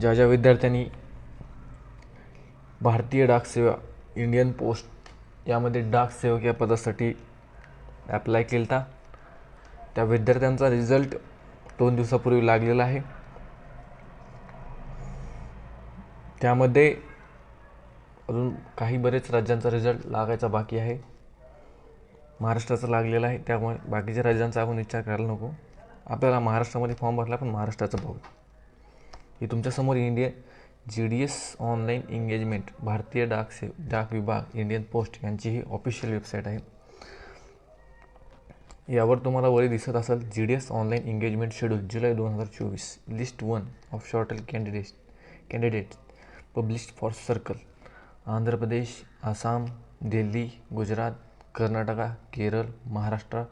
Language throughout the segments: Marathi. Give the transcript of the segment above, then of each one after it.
ज्या ज्या विद्यार्थ्यांनी भारतीय डाक सेवा इंडियन पोस्ट यामध्ये डाक सेवक या पदासाठी ॲप्लाय केला होता त्या विद्यार्थ्यांचा रिझल्ट दोन दिवसापूर्वी लागलेला आहे. त्यामध्ये अजून काही बरेच राज्यांचा रिझल्ट लागायचा बाकी आहे. महाराष्ट्राचा लागलेला आहे. त्यामुळे बाकीच्या राज्यांचा आपण विचार करायला नको. आपल्याला महाराष्ट्रामध्ये फॉर्म भरला पण महाराष्ट्राचं बघू. ही तुमच्यासमोर India G D S online engagement भारतीय डाक से डाक विभाग इंडियन पोस्ट यांची ही ऑफिशियल वेबसाईट आहे. यावर तुम्हाला वरी दिसत असेल G D S online engagement schedule जुलै दोन हजार चोवीस. List one of shortlisted candidate candidate published for circle Andhra Pradesh Assam Delhi Gujarat Karnataka Kerala Maharashtra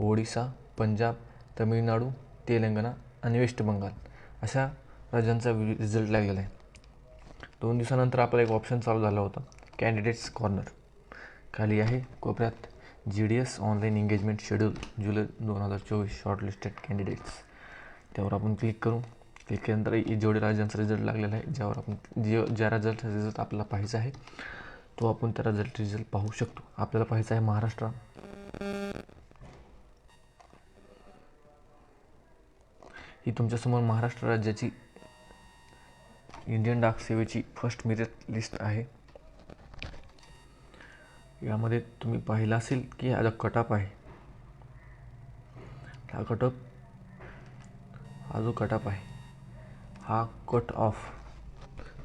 Odisha Punjab Tamil Nadu Telangana आणि वेस्ट बंगाल. अशा राज्यांचा रिझल्ट लागलेला आहे. दोन दिवसानंतर आपला एक ऑप्शन चालू झाला होता. कॅन्डिडेट्स कॉर्नर खाली आहे कोपऱ्यात G D S online engagement schedule जुलै दोन हजार चोवीस शॉर्टलिस्टेड कॅन्डिडेट्स त्यावर आपण क्लिक करू. क्लिक केल्यानंतर जेवढे राज्यांचा रिझल्ट लागलेला आहे ज्यावर आपण जे ज्या राज्याचा रिझल्ट आपल्याला पाहायचा आहे तो आपण त्या राज्याचा रिझल्ट पाहू शकतो. आपल्याला पाहायचा आहे महाराष्ट्र. ही तुमच्यासमोर महाराष्ट्र राज्याची इंडियन डाक सेवेची फर्स्ट मिरिट लिस्ट आहे. यामध्ये तुम्ही पाहिलं असेल की हा जो कटअप आहे हा कटअप हा जो कटअप आहे हा कट ऑफ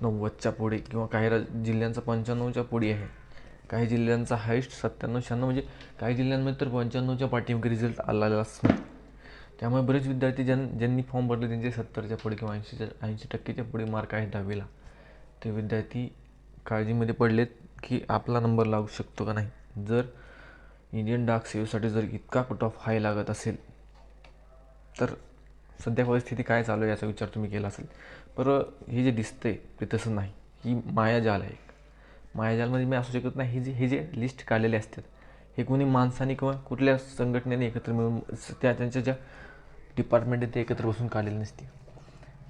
नव्वदच्या पुढे किंवा काही राज जिल्ह्यांचा पंच्याण्णवच्या पुढे आहे. काही जिल्ह्यांचा हायस्ट सत्त्याण्णव शहाण्णव म्हणजे काही जिल्ह्यांमध्ये तर पंच्याण्णवच्या पाठीमागे रिझल्ट आलेलाच नाही. त्यामुळे बरेच विद्यार्थी ज्यां ज्यांनी फॉर्म भरले त्यांचे सत्तरच्या पुढे किंवा ऐंशीच्या ऐंशी टक्केच्या पुढे मार्क आहेत दहावीला. ते विद्यार्थी काळजीमध्ये पडलेत की आपला नंबर लागू शकतो का नाही. जर इंडियन डाक सेवेसाठी जर इतका कट ऑफ हाय लागत असेल तर सध्या परिस्थिती काय चालू आहे याचा विचार तुम्ही केला असेल. पर हे जे दिसतंय ते तसं नाही. ही मायाजाल आहे एक. मायाजालमध्ये मी असू शकत नाही. हे जे हे जे लिस्ट काढलेले असतात हे कोणी माणसाने किंवा कुठल्या संघटनेने एकत्र मिळून त्या त्यांच्या ज्या डिपार्टमेंट आहे ते एकत्र बसून काढलेली नसते.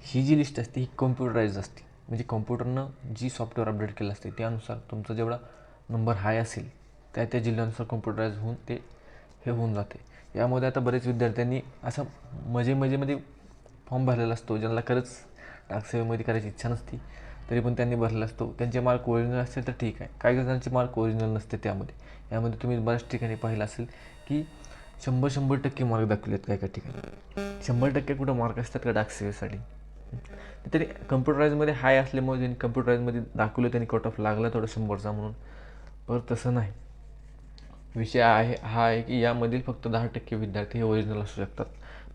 ही जी लिस्ट असते ही कम्प्युटराईज असते. म्हणजे कम्प्युटरनं जी सॉफ्टवेअर अपडेट केलं असते त्यानुसार तुमचा जेवढा नंबर हाय असेल त्या त्या जिल्ह्यानुसार कम्प्युटराईज होऊन ते हे होऊन जाते. यामध्ये आता बरेच विद्यार्थ्यांनी असं मजे मजेमध्ये फॉर्म भरलेला असतो ज्यांना खरंच डाकसेवेमध्ये करायची इच्छा नसती. तरी पण त्यांनी भरला असतो. त्यांचे मार्क ओरिजिनल असतील तर ठीक आहे. काही जणांचे मार्क ओरिजिनल नसते त्यामध्ये. यामध्ये तुम्ही बऱ्याच ठिकाणी पाहिलं असेल की शंभर शंभर टक्के मार्क दाखवलेत काय काही ठिकाणी. शंभर टक्के कुठं मार्क असतात का डाकसेवेसाठी तरी कम्प्युटराईजमध्ये हाय असल्यामुळे ज्यांनी कम्प्युटराईजमध्ये दाखवलं त्यांनी कट ऑफ लागला थोडं शंभरचा म्हणून. पर तसं नाही. विषय आहे हा आहे की यामधील फक्त दहा टक्के विद्यार्थी हे ओरिजिनल असू शकतात.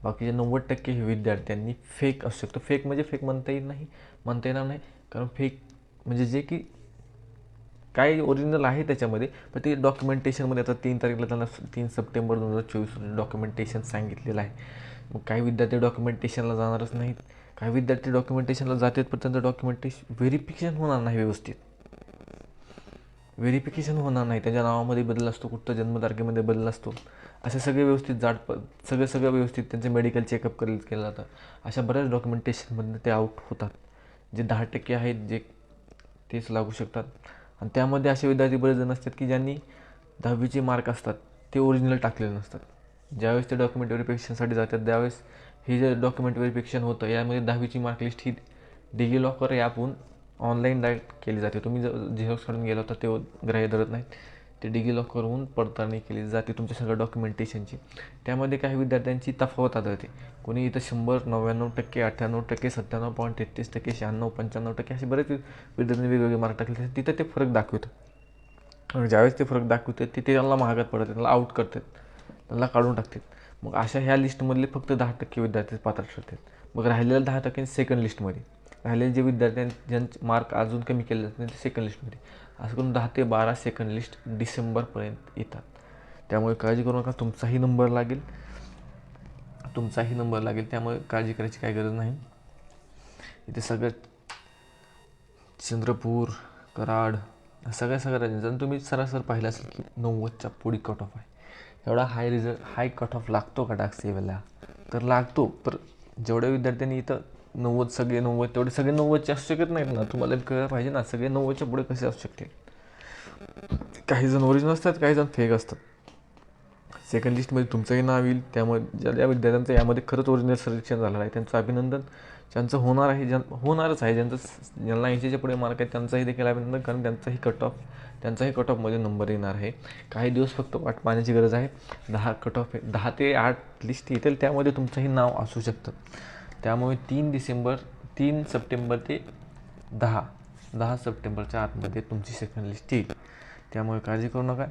बाकीचे नव्वद टक्के हे विद्यार्थ्यांनी फेक असू शकतो. फेक म्हणजे फेक म्हणता येईल नाही म्हणता येणार नाही. कारण फेक म्हणजे जे की काय ओरिजिनल आहे त्याच्यामध्ये पण ते डॉक्युमेंटेशनमध्ये आता तीन तारखेला त्यांना तीन सप्टेंबर दोन हजार चोवीस रोजी डॉक्युमेंटेशन सांगितलेलं आहे. मग काही विद्यार्थी डॉक्युमेंटेशनला जाणारच नाहीत. काही विद्यार्थी डॉक्युमेंटेशनला जातात पण त्यांचं डॉक्युमेंटेशन व्हेरिफिकेशन होणार नाही व्यवस्थित. व्हेरिफिकेशन होणार नाही. त्याच्या नावामध्ये बदल असतो कुठं जन्मतारखेमध्ये बदल असतो. असे सगळे व्यवस्थित जाट प सगळं सगळं व्यवस्थित त्यांचे मेडिकल चेकअप केलं केलं जातं. अशा बऱ्याच डॉक्युमेंटेशनमधनं ते आउट होतात. जे दहा टक्के आहेत जे तेच लागू शकतात. आणि त्यामध्ये असे विद्यार्थी बरेच जण असतात की ज्यांनी दहावीचे मार्क असतात ते ओरिजिनल टाकलेले नसतात. ज्यावेळेस ते डॉक्युमेंट व्हेरिफिकेशनसाठी जातात त्यावेळेस हे जे डॉक्युमेंट व्हेरिफिकेशन होतं यामध्ये दहावीची मार्क लिस्ट ही डिजी लॉकर ॲपहून ऑनलाईन डायरेक्ट केली जाते. तुम्ही जर झेरॉक्स काढून गेला होता ते ग्राह्य धरत नाहीत. ते डिगी लॉकरहून पडताळणी केली जाते तुमच्या सगळ्या डॉक्युमेंटेशनची त्यामध्ये काही विद्यार्थ्यांची तफावत आढळते. कोणी इथं शंभर नव्याण्णव टक्के अठ्ठ्याण्णव टक्के सत्त्याण्णव पॉईंट तेहतीस टक्के शहाण्णव पंच्याण्णव टक्के असे बरेच विद्यार्थ्यांनी वेगवेगळे मार्क टाकले तिथं ते फरक दाखवतं. आणि ज्यावेळेस ते फरक दाखवतात ते त्यांना महागात पडतात त्यांना आउट करतात. त्यांना काढून टाकतात. मग अशा ह्या लिस्टमधले फक्त दहा टक्के विद्यार्थी पात्र ठरतात. मग राहिलेल्या दहा टक्के सेकंड लिस्टमध्ये राहिलेले जे विद्यार्थ्यांनी ज्यांचे मार्क अजून कमी केले जात नाही ते सेकंड लिस्टमध्ये असं करून दहा ते बारा सेकंड लिस्ट डिसेंबरपर्यंत येतात. त्यामुळे काळजी करू नका तुमचाही नंबर लागेल. तुमचाही नंबर लागेल त्यामुळे काळजी करायची काय गरज नाही. इथे सगळ्यात चंद्रपूर कराड सगळ्या सगळ्या राज्यांचा. तुम्ही सरासर पाहिलं असेल की नव्वदच्या पुढे कट ऑफ आहे. एवढा high result high cut off लागतो का डाक सेवेला तर लागतो. पर जेवढ्या विद्यार्थ्यांनी इथं नव्वद सगळे नव्वद तेवढे सगळे नव्वदचे असू शकत नाहीत ना. तुम्हाला कळलं पाहिजे ना सगळे नव्वदच्या पुढे कसे असू शकतील काही जण ओरिजिनल असतात काही जण फेक असतात. सेकंड लिस्टमध्ये तुमचंही नाव येईल. त्यामुळे ज्या ज्या विद्यार्थ्यांचं यामध्ये खरंच ओरिजिनल सिलेक्शन झालेलं आहे. त्यांचं अभिनंदन. ज्यांचं होणार आहे ज्यां होणारच आहे. ज्यांचं ज्यांना ऐंशीच्या पुढे मार्क आहेत त्यांचंही देखील अभिनंदन. कारण त्यांचाही कट ऑफ त्यांचाही कट ऑफमध्ये नंबर येणार आहे. काही दिवस फक्त वाट पाहण्याची गरज आहे. दहा कट ऑफ आहे दहा ते आठ लिस्ट येतील. त्यामध्ये तुमचंही नाव असू शकतं. त्यामुळे तीन डिसेंबर तीन सप्टेंबर ते दहा. दहा सप्टेंबरच्या आतमध्ये तुमची सेकंड लिस्ट येईल. त्यामुळे काळजी करू नका.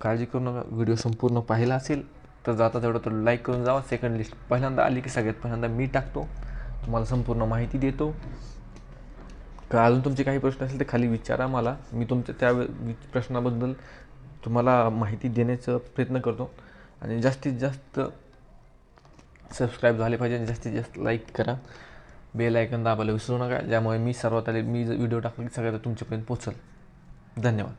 काळजी करू नका. व्हिडिओ संपूर्ण पाहिला असेल तर जाता तेवढं तर लाईक करून जावा. सेकंड लिस्ट पहिल्यांदा आली की सगळ्यात पहिल्यांदा मी टाकतो. तुम्हाला संपूर्ण माहिती देतो. का अजून तुमचे काही प्रश्न असेल तर खाली विचारा मला. मी तुमच्या त्या वि- प्रश्नाबद्दल तुम्हाला माहिती देण्याचा प्रयत्न करतो. आणि जास्तीत जास्त सबस्क्राईब झाले पाहिजे आणि जास्तीत जास्त लाईक करा. बेल आयकन दाबायला विसरू नका. ज्यामुळे मी सर्वात आले मी व्हिडिओ टाकला की सगळ्यात तुमच्यापर्यंत पोचल धन्यवाद.